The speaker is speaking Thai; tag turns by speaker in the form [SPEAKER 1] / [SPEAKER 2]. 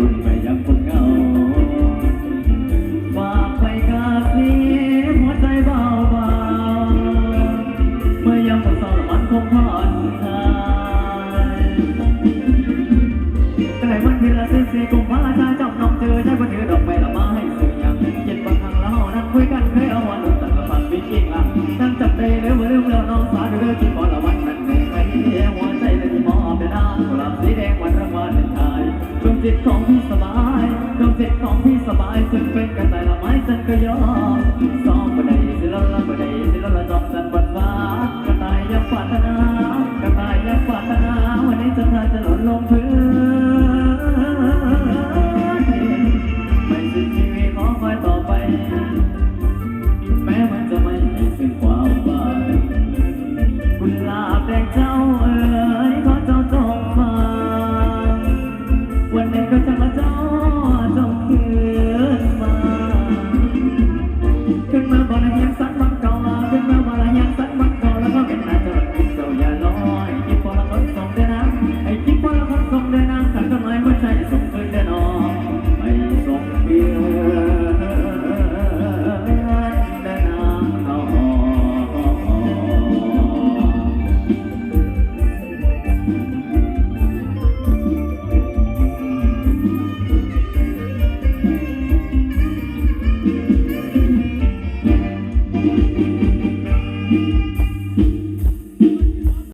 [SPEAKER 1] รุ่นไม่ยังคนเงาฝากไปกับนี้หัวใจเบาบางเมื่อยังคนสอนมันคงผ่อนคลายแต่วันที่ละสิบสีกุมภาชาจับน้องเจอได้วันเธอดอกไม้ละไม้สวยงามเย็นบางครั้งแล้วนั่งคุยกันเคยเอาวันลุ้นแต่ละฝันไม่จริงละนั่งจับใจเร็วเร็วเร็วน้องสาวเร็วกินก่อนละวันนั้นเองไอ้หัวใจเลยที่มอบเป็นน้ำกลาบสีแดงวันรางวัลำเด็ดของพี่สบายคำเจ็ดของพี่สบายฉันเป็นกระต่ายละไม้ฉันก็ยอมซ้อมบันไดสิละละบันไดสิละละจอมฉันบ่นว่ากระต่ายยังฝปารถนากระต่ายยังฝปารถนาวันนี้จะพาจะหล่นลงพื้นไม่สิ้นชีวิตขอคอยต่อไปแม้มันจะไม่สิ้งความหมายคุณลาแดงเจ้า